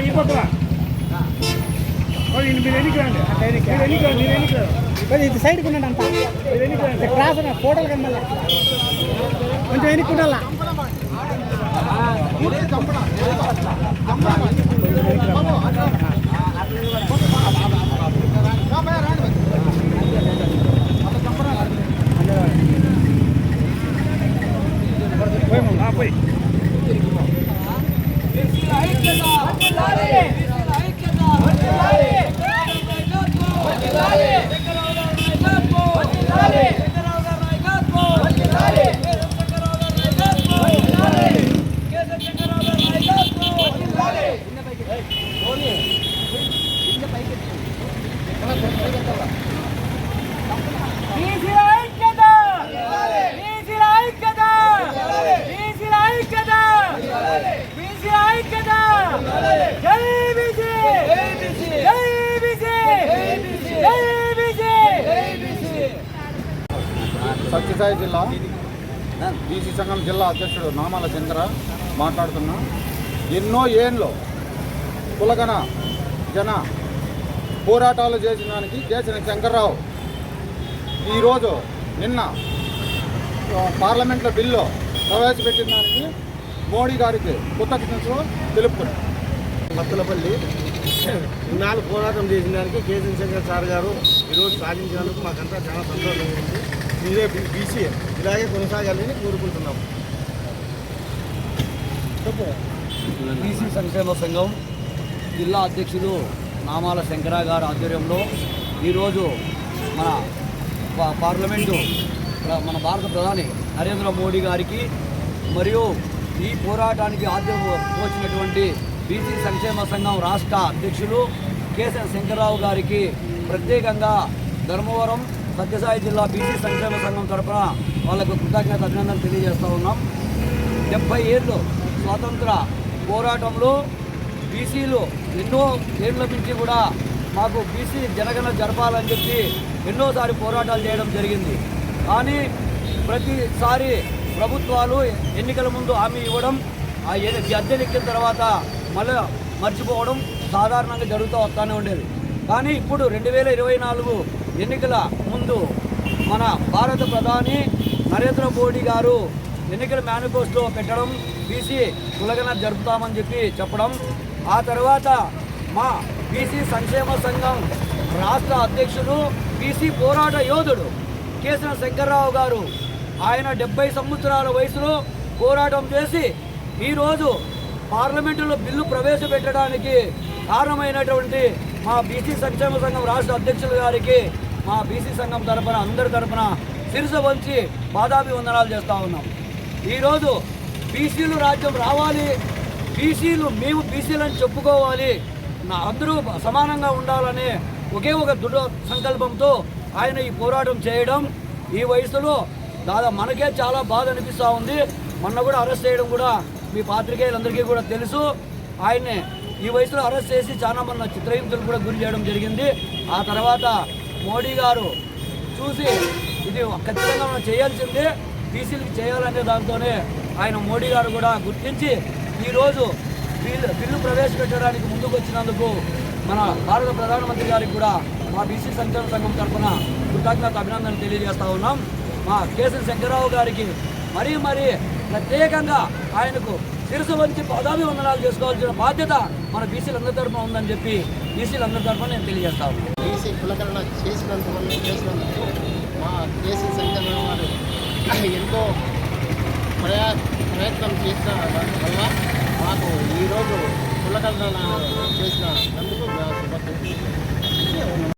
ఈ పక్కన మీరు ఎన్నిక రండి మీరు ఎన్నిక మీరు ఎన్నిక ఇది సైడ్కి ఉండండి అంతా మీరు ఎన్నిక రండి క్రాస్ ఫోటోలు కనబడాలి కొంచెం ఎన్నిక ఉండాలా చెప్పడం సత్యసాయి జిల్లా బీసీ సంఘం జిల్లా అధ్యక్షుడు నామాల చంద్ర మాట్లాడుతున్నా. ఎన్నో ఏళ్ళు కులగన జన పోరాటాలు చేసిన దానికి చేసిన శంకర్రావు ఈరోజు నిన్న పార్లమెంట్లో బిల్లు ప్రవేశపెట్టిన దానికి మోడీ గారికి కృతజ్ఞతలు తెలుపుకున్నారు మత్తలపల్లి ఇన్నాళ్ళు పోరాటం చేసిన దానికి కేసీ శంకర్ సార్ గారు ఈరోజు సాధించినందుకు మాకంతా చాలా సంతోషంగా ఉంది మీరే బీసీ ఇలాగే కొనసాగాలని కోరుకుంటున్నాం. బీసీ సంక్షేమ సంఘం జిల్లా అధ్యక్షులు నామాల శంకర గారి ఆధ్వర్యంలో ఈరోజు మన పార్లమెంటు ప్ర- మన భారత ప్రధాని నరేంద్ర మోడీ గారికి మరియు ఈ పోరాటానికి ఆద్యం వచ్చినటువంటి బీసీ సంక్షేమ సంఘం రాష్ట్ర అధ్యక్షులు కేసీఆర్ శంకర్రావు గారికి ప్రత్యేకంగా ధర్మవరం సత్యసాయి జిల్లా బీసీ సంక్షేమ సంఘం తరపున వాళ్ళకు కృతజ్ఞత అభినందన తెలియజేస్తూ ఉన్నాం. డెబ్బై ఏళ్ళు స్వాతంత్ర పోరాటంలో బీసీలు ఎన్నో ఏళ్ళ నుంచి కూడా మాకు బీసీ జనగణ జరపాలని చెప్పి ఎన్నోసారి పోరాటాలు చేయడం జరిగింది. కానీ ప్రతిసారి ప్రభుత్వాలు ఎన్నికల ముందు హామీ ఇవ్వడం ఆ ఎన్ని- ఎక్కిన తర్వాత మళ్ళీ మర్చిపోవడం సాధారణంగా జరుగుతూ వస్తూనే ఉండేది. కానీ ఇప్పుడు రెండు వేల ఇరవై నాలుగు ఎన్నికల ముందు మన భారత ప్రధాని నరేంద్ర మోడీ గారు ఎన్నికల మేనిఫెస్టో పెట్టడం బీసీ కులగన జరుపుతామని చెప్పి చెప్పడం. ఆ తర్వాత మా బీసీ సంక్షేమ సంఘం రాష్ట్ర అధ్యక్షుడు బీసీ పోరాట యోధుడు కేసీఆర్ శంకర్రావు గారు ఆయన డెబ్బై సంవత్సరాల వయసులో పోరాటం చేసి ఈరోజు పార్లమెంటులో బిల్లు ప్రవేశపెట్టడానికి కారణమైనటువంటి మా బీసీ సంక్షేమ సంఘం రాష్ట్ర అధ్యక్షుల గారికి మా బీసీ సంఘం తరఫున అందరి తరఫున శిరస వంచి పాదాభివందనాలు చేస్తూ ఉన్నాం. ఈరోజు బీసీలు రాజ్యం రావాలి బీసీలు మేము బీసీలని చెప్పుకోవాలి నా అందరూ సమానంగా ఉండాలనే ఒకే ఒక దృఢ సంకల్పంతో ఆయన ఈ పోరాటం చేయడం. ఈ వయసులో దాదాపు మనకే చాలా బాధ అనిపిస్తూ ఉంది. మొన్న కూడా అరెస్ట్ చేయడం కూడా మీ పాత్రికేయులందరికీ కూడా తెలుసు. ఆయన్ని ఈ వయసులో అరెస్ట్ చేసి చాలా మంది చిత్రహింసలు కూడా గురి చేయడం జరిగింది. ఆ తర్వాత మోడీ గారు చూసి ఇది ఖచ్చితంగా మనం చేయాల్సిందే బీసీలకు చేయాలనే దాంతోనే ఆయన మోడీ గారు కూడా గుర్తించి ఈరోజు బిల్లు బిల్లు ప్రవేశపెట్టడానికి ముందుకు వచ్చినందుకు మన భారత ప్రధానమంత్రి గారికి కూడా మా బీసీ సంక్షేమ సంఘం తరఫున కృతజ్ఞత అభినందనలు తెలియజేస్తా ఉన్నాం. మా కేసీ శంకరరావు గారికి మరీ మరీ ప్రత్యేకంగా ఆయనకు శిరసు వంచి పదాభి వందనాలు చేసుకోవాల్సిన బాధ్యత మన బీసీలందరి తరఫున ఉందని చెప్పి బీసీలందరి తరఫున నేను తెలియజేస్తాను బీసీ కులకరణ చేసినందువల్ల చేసినందుకు మా కేసీ శంకర్ వారు ఎంతో ప్రయా ప్రయత్నం చేసిన వల్ల మాకు ఈరోజు కులకరణ చేసినందుకు శుభాకాంక్షలు.